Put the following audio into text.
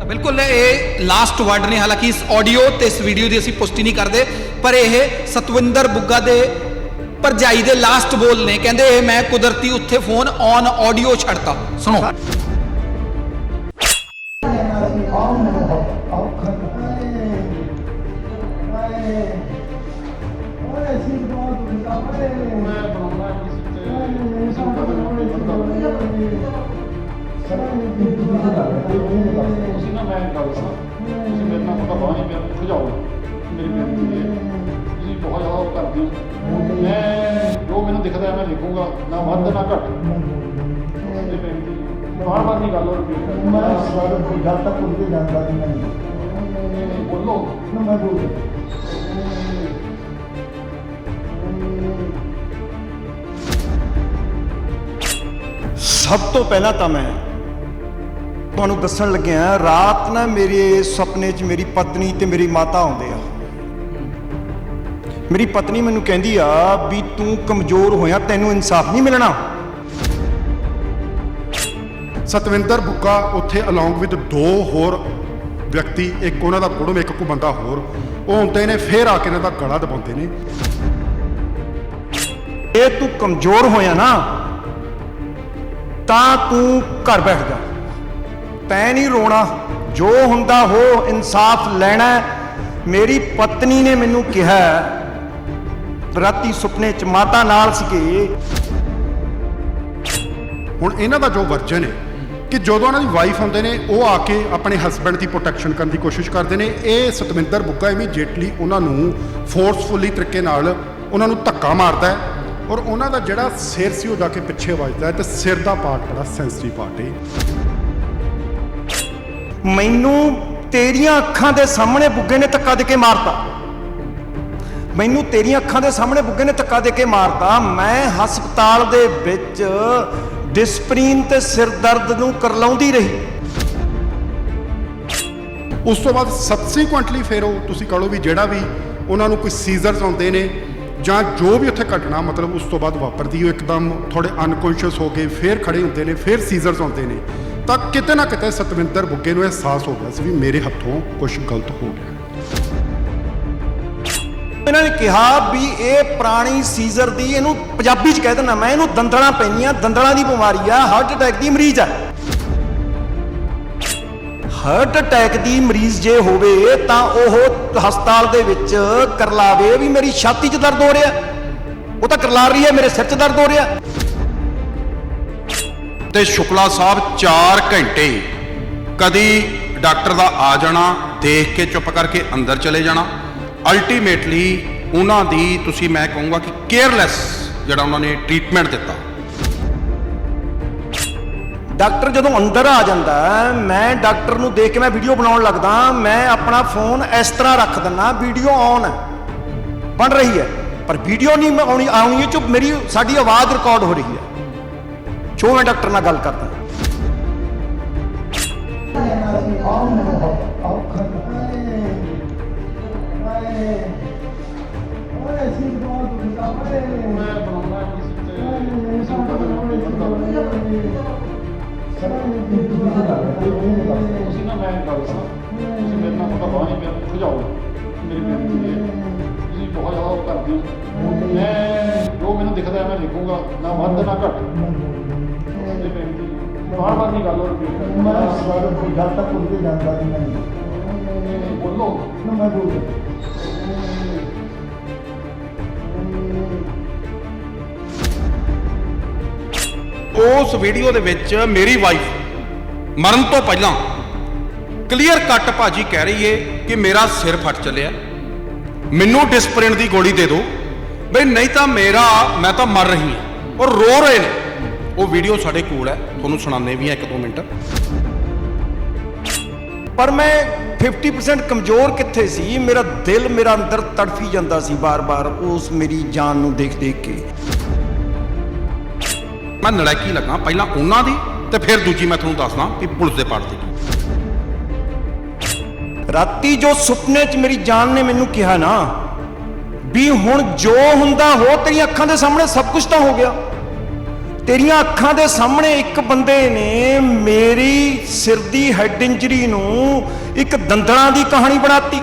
ਤਾਂ ਬਿਲਕੁਲ ਇਹ ਲਾਸਟ ਵਰਡ ਨੇ। ਹਾਲਾਂਕਿ ਇਸ ਆਡੀਓ ਤੇ ਇਸ ਵੀਡੀਓ ਦੀ ਅਸੀਂ ਪੁਸ਼ਟੀ ਨਹੀਂ ਕਰਦੇ, ਪਰ ਇਹ ਸਤਵਿੰਦਰ ਬੁੱਗਾ ਦੇ ਭਰਜਾਈ ਦੇ ਲਾਸਟ ਬੋਲ ਨੇ। ਕਹਿੰਦੇ ਇਹ ਮੈਂ ਕੁਦਰਤੀ ਉੱਥੇ ਫੋਨ ਔਨ ਆਡੀਓ ਛੱਡਤਾ। ਸੁਣੋ। ਮੈਂ ਬਣਾਉਣਾ ਕਿਸੇ ਤੇ? ਤੁਸੀਂ ਨਾ ਮੈਂ ਗੱਲ ਸੁਣੋ ਤੁਸੀਂ ਮੇਰੇ ਨਾਲ ਪਤਾ ਬਾਹਰ ਮੇਰੇ ਨੂੰ ਖਜਾਓ ਮੇਰੀ ਬੇਨਤੀ ਹੈ ਤੁਸੀਂ ਬਹੁਤ ਜ਼ਿਆਦਾ ਉਹ ਕਰਦੇ ਹੋ ਮੈਂ ਜੋ ਮੈਨੂੰ ਦਿਖਦਾ ਮੈਂ ਲਿਖੂੰਗਾ ਨਾ ਵੱਧ ਨਾ ਘੱਟ ਇਹ ਬੇਨਤੀ ਬਾਰ ਬਾਰ ਨਹੀਂ ਗੱਲ ਹੋ ਰਹੀ ਮੈਂ ਸਵਾਲ ਕੋਈ ਗੱਲ ਤਾਂ ਪੁੱਛ ਕੇ ਜਾਂਦਾ ਨਹੀਂ ਬੋਲੋ ਨਾ ਮੈਂ ਬੋਲ ਸਭ ਤੋਂ ਪਹਿਲਾਂ ਤਾਂ ਮੈਂ ਤੁਹਾਨੂੰ ਦੱਸਣ ਲੱਗਿਆ ਰਾਤ ਨਾ ਮੇਰੇ ਸੁਪਨੇ 'ਚ ਮੇਰੀ ਪਤਨੀ ਤੇ ਮੇਰੀ ਮਾਤਾ ਆਉਂਦੇ ਆ। ਮੇਰੀ ਪਤਨੀ ਮੈਨੂੰ ਕਹਿੰਦੀ ਆ ਵੀ ਤੂੰ ਕਮਜ਼ੋਰ ਹੋਇਆ ਤੈਨੂੰ ਇਨਸਾਫ ਨਹੀਂ ਮਿਲਣਾ। ਸਤਵਿੰਦਰ ਬੁੱਗਾ ਉੱਥੇ ਅਲੋਂਗ ਵਿਦ ਦੋ ਹੋਰ ਵਿਅਕਤੀ ਇੱਕ ਉਹਨਾਂ ਦਾ ਕੁੜਮ ਇੱਕ ਕੋ ਬੰਦਾ ਹੋਰ ਉਹ ਹੁੰਦੇ ਨੇ ਫੇਰ ਆ ਕੇ ਇਹਨਾਂ ਦਾ ਗਲਾ ਦਬਾਉਂਦੇ ਨੇ। ਇਹ ਤੂੰ ਕਮਜ਼ੋਰ ਹੋਇਆ ਨਾ ਤਾਂ ਤੂੰ ਘਰ ਬੈਠ ਜਾ। ਤੈਂ ਨਹੀਂ ਰੋਣਾ। ਜੋ ਹੁੰਦਾ ਹੋ ਇਨਸਾਫ ਲੈਣਾ ਮੇਰੀ ਪਤਨੀ ਨੇ ਮੈਨੂੰ ਕਿਹਾ ਰਾਤੀ ਸੁਪਨੇ ਚ ਮਾਤਾ ਨਾਲ ਸੀਗੇ। ਹੁਣ ਇਹਨਾਂ ਦਾ ਜੋ ਵਰਜਨ ਹੈ ਕਿ ਜਦੋਂ ਉਹਨਾਂ ਦੀ ਵਾਈਫ ਹੁੰਦੇ ਨੇ, ਉਹ ਆ ਕੇ ਆਪਣੇ ਹਸਬੰਡ ਦੀ ਪ੍ਰੋਟੈਕਸ਼ਨ ਕਰਨ ਦੀ ਕੋਸ਼ਿਸ਼ ਕਰਦੇ ਨੇ। ਇਹ ਸਤਵਿੰਦਰ ਬੁੱਗਾ ਇਮੀਡੀਏਟਲੀ ਉਹਨਾਂ ਨੂੰ ਫੋਰਸਫੁਲੀ ਤਰੀਕੇ ਨਾਲ ਉਹਨਾਂ ਨੂੰ ਧੱਕਾ ਮਾਰਦਾ ਹੈ ਔਰ ਉਹਨਾਂ ਦਾ ਜਿਹੜਾ ਸਿਰ ਸੀ ਉਹ ਜਾ ਕੇ ਪਿੱਛੇ ਵੱਜਦਾ ਹੈ ਤੇ ਸਿਰ ਦਾ ਪਾਰਟ ਬੜਾ ਸੈਂਸਿਟਿਵ ਪਾਰਟ ਹੈ। ਮੈਨੂੰ ਤੇਰੀਆਂ ਅੱਖਾਂ ਦੇ ਸਾਹਮਣੇ ਬੁੱਗੇ ਨੇ ਧੱਕਾ ਦੇ ਕੇ ਮਾਰਤਾ। ਮੈਨੂੰ ਤੇਰੀਆਂ ਅੱਖਾਂ ਦੇ ਸਾਹਮਣੇ ਬੁੱਗੇ ਨੇ ਧੱਕਾ ਦੇ ਕੇ ਮਾਰਤਾ। ਮੈਂ ਹਸਪਤਾਲ ਦੇ ਵਿੱਚ ਡਿਸਪਰੀਨ ਤੇ ਸਿਰ ਦਰਦ ਨੂੰ ਕਰਲਾਉਂਦੀ ਰਹੀ। ਉਸ ਤੋਂ ਬਾਅਦ ਸਬਸੀਕੁਐਂਟਲੀ ਫਿਰ ਉਹ ਤੁਸੀਂ ਕਹੋ ਵੀ ਜਿਹੜਾ ਵੀ ਉਹਨਾਂ ਨੂੰ ਕੋਈ ਸੀਜ਼ਰਸ ਆਉਂਦੇ ਨੇ ਜਾਂ ਜੋ ਵੀ ਉੱਥੇ ਘਟਨਾ ਮਤਲਬ ਉਸ ਤੋਂ ਬਾਅਦ ਵਾਪਰਦੀ ਉਹ ਇੱਕਦਮ ਥੋੜੇ ਅਨਕੌਂਸ਼ੀਅਸ ਹੋ ਗਏ ਫਿਰ ਖੜੇ ਹੁੰਦੇ ਨੇ, ਫਿਰ ਸੀਜ਼ਰਸ ਆਉਂਦੇ ਨੇ। ਤਾਂ ਕਿਤੇ ਨਾ ਕਿਤੇ ਸਤਵਿੰਦਰ ਬੁੱਗੇ ਨੂੰ ਅਹਿਸਾਸ ਹੋ ਗਿਆ ਸੀ ਵੀ ਮੇਰੇ ਹੱਥੋਂ ਕੁਝ ਗਲਤ ਹੋ ਗਿਆ ਇਹਨਾਂ ਨੇ ਕਿਹਾ ਵੀ ਇਹ ਪ੍ਰਾਣੀ ਸੀਜ਼ਰ ਦੀ ਇਹਨੂੰ ਪੰਜਾਬੀ ਚ ਕਹਿ ਦਿੰਦਾ ਮੈਂ, ਇਹਨੂੰ ਦੰਦਲਾਂ ਪੈਣੀਆਂ ਦੰਦਲਾਂ ਦੀ ਬਿਮਾਰੀ ਆ ਹਾਰਟ ਅਟੈਕ ਦੀ ਮਰੀਜ਼ ਆ। ਹਾਰਟ ਅਟੈਕ ਦੀ ਮਰੀਜ਼ ਜੇ ਹੋਵੇ ਤਾਂ ਉਹ ਹਸਪਤਾਲ ਦੇ ਵਿੱਚ ਕਰਲਾਵੇ ਵੀ ਮੇਰੀ ਛਾਤੀ 'ਚ ਦਰਦ ਹੋ ਰਿਹਾ। ਉਹ ਤਾਂ ਕਰਲਾ ਰਹੀ ਹੈ, ਮੇਰੇ ਸਿਰ 'ਚ ਦਰਦ ਹੋ ਰਿਹਾ। ਤੇ ਸ਼ੁਕਲਾ ਸਾਹਿਬ 4 ਘੰਟੇ ਕਦੀ ਡਾਕਟਰ ਦਾ ਆ ਜਾਣਾ, ਦੇਖ ਕੇ ਚੁੱਪ ਕਰਕੇ ਅੰਦਰ ਚਲੇ ਜਾਣਾ। ਅਲਟੀਮੇਟਲੀ ਉਹਨਾਂ ਦੀ, ਤੁਸੀਂ ਮੈਂ ਕਹੂੰਗਾ ਕਿ ਕੇਅਰਲੈਸ ਜਿਹੜਾ ਉਹਨਾਂ ਨੇ ਟ੍ਰੀਟਮੈਂਟ ਦਿੱਤਾ। ਡਾਕਟਰ ਜਦੋਂ ਅੰਦਰ ਆ ਜਾਂਦਾ, ਮੈਂ ਡਾਕਟਰ ਨੂੰ ਦੇਖ ਕੇ ਮੈਂ ਵੀਡੀਓ ਬਣਾਉਣ ਲੱਗਦਾ, ਮੈਂ ਆਪਣਾ ਫੋਨ ਇਸ ਤਰ੍ਹਾਂ ਰੱਖ ਦਿੰਦਾ ਵੀਡੀਓ ਔਨ ਹੈ ਬਣ ਰਹੀ ਹੈ। ਪਰ ਵੀਡੀਓ ਨਹੀਂ ਮੈਂ ਆਉਣੀ ਆਉਣੀ ਹੈ, ਚੁੱਪ, ਮੇਰੀ, ਸਾਡੀ ਆਵਾਜ਼ ਰਿਕਾਰਡ ਹੋ ਰਹੀ ਹੈ। ਜੋ ਮੈਂ ਡਾਕਟਰ ਨਾਲ ਗੱਲ ਕਰਦਾ ਮੈਂ ਬਣਾਉਣਾ ਕਿਸੇ ਤੇ ਕਿਸੇ ਨੂੰ ਕਦੇ ਤੁਸੀਂ ਨਾ ਮੈਂ ਗੱਲ ਸੁਣੋ ਤੁਸੀਂ ਮੇਰੇ ਨਾਲ ਪਤਾ ਬਾਹਰ ਮੇਰੇ ਨੂੰ ਖਜਾਓ ਮੇਰੀ ਬੇਨਤੀ ਹੈ ਤੁਸੀਂ ਬਹੁਤ ਜ਼ਿਆਦਾ ਉਹ ਕਰਦੇ ਹੋ ਮੈਂ ਹੈ ਮੈਂ ਲਿਖੂੰਗਾ। ਨਾ ਵੱਧ ਨਾ ਘੱਟ। ਇਹ ਬੇਨਤੀ ਬਾਰ ਬਾਰ ਨਹੀਂ ਗੱਲ ਹੋ ਰਹੀ ਮੈਂ ਸਵਾਲ ਕੋਈ ਗੱਲ ਤਾਂ ਪੁੱਛ ਕੇ ਜਾਂਦਾ ਸੀ ਨਹੀਂ ਬੋਲੋ। ਨਾ ਮੈਂ ਬੋਲ ਉਸ ਵੀਡੀਓ ਦੇ ਵਿੱਚ ਮੇਰੀ ਵਾਈਫ ਮਰਨ ਤੋਂ ਪਹਿਲਾਂ ਕਲੀਅਰ ਕੱਟ ਭਾਜੀ ਕਹਿ ਰਹੀ ਏ ਕਿ ਮੇਰਾ ਸਿਰ ਫਟ ਚੱਲਿਆ। ਮੈਨੂੰ ਡਿਸਪਰਿਨ ਦੀ ਗੋਲੀ ਦੇ ਦਿਓ। ਬਈ ਨਹੀਂ ਤਾਂ ਮੇਰਾ ਮੈਂ ਤਾਂ ਮਰ ਰਹੀ ਹਾਂ। ਔਰ ਰੋ ਰਹੇ ਨੇ। ਉਹ ਵੀਡੀਓ ਸਾਡੇ ਕੋਲ ਹੈ। ਤੁਹਾਨੂੰ ਸੁਣਾਉਂਦੇ ਵੀ ਆ ਇੱਕ ਦੋ ਮਿੰਟ। ਪਰ ਮੈਂ 50% ਕਮਜ਼ੋਰ ਕਿੱਥੇ ਸੀ? ਮੇਰਾ ਦਿਲ ਮੇਰਾ ਅੰਦਰ ਤੜਫੀ ਜਾਂਦਾ ਸੀ ਬਾਰ-ਬਾਰ ਉਸ ਮੇਰੀ ਜਾਨ ਨੂੰ ਦੇਖ-ਦੇਖ ਕੇ। ਮੈਂ ਨਲਾਇਕੀ ਲੱਗਾ ਪਹਿਲਾਂ ਉਹਨਾਂ ਦੀ ਤੇ ਫਿਰ ਦੂਜੀ ਮੈਂ ਤੁਹਾਨੂੰ ਦੱਸਦਾ ਕਿ ਪੁਲਿਸ ਦੇ ਪਾਰਟ ਦੀ। ਰਾਤੀ ਜੋ ਸੁਪਨੇ 'ਚ ਮੇਰੀ ਜਾਨ ਨੇ ਮੈਨੂੰ ਕਿਹਾ ਨਾ ਵੀ ਹੁਣ ਜੋ ਹੁੰਦਾ ਹੋ, ਤੇਰੀਆਂ ਅੱਖਾਂ ਦੇ ਸਾਹਮਣੇ ਸਭ ਕੁਝ ਤਾਂ ਹੋ ਗਿਆ। ਤੇਰੀਆਂ ਅੱਖਾਂ ਦੇ ਸਾਹਮਣੇ ਇੱਕ ਬੰਦੇ ਨੇ ਮੇਰੀ ਸਿਰ ਦੀ ਹੈਡ ਇੰਜਰੀ ਨੂੰ ਇੱਕ ਦੰਦਲਾਂ ਦੀ ਕਹਾਣੀ ਬਣਾਤੀ।